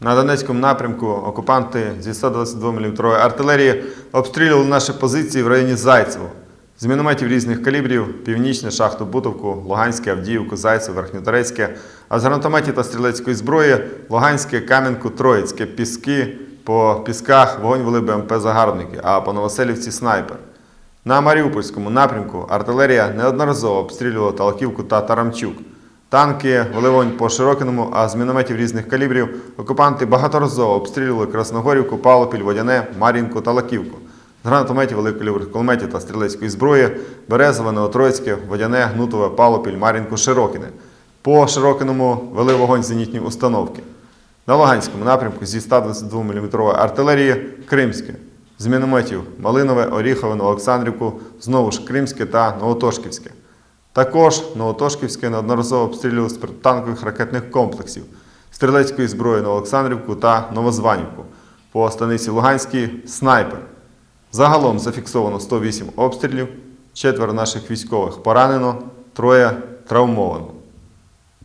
На Донецькому напрямку окупанти зі 122 мм артилерії обстрілювали наші позиції в районі Зайцево. З мінометів різних калібрів Північне, Шахту Бутовку, Луганське, Авдіївку, Зайцево, Верхньоторецьке, а з гранатометів та стрілецької зброї Луганське, Кам'янку, Троїцьке, Піски. По пісках вогонь вели БМП загарбники, а по Новоселівці снайпер. На Маріупольському напрямку артилерія неодноразово обстрілювала Талаківку та Тарамчук. Танки вели вогонь по Широкиному, а з мінометів різних калібрів окупанти багаторазово обстрілювали Красногорівку, Павлопіль, Водяне, Мар'їнку та Лаківку. З гранатометів великокаліберних кулеметів та стрілецької зброї Березове, Новотроїцьке, Водяне, Гнутове, Павлопіль, Мар'їнку, Широкине. По Широкиному вели вогонь зенітні установки. На Луганському напрямку зі 122 мм артилерії Кримське. З мінометів Малинове, Оріхове, Новоолександрівку, знову ж Кримське та Новотошківське. Також Новотошківське неодноразово обстрілювали з танкових ракетних комплексів, стрілецької зброї на Олександрівку та Новозванівку. По станиці Луганській снайпер. Загалом зафіксовано 108 обстрілів, четверо наших військових поранено, троє травмовано.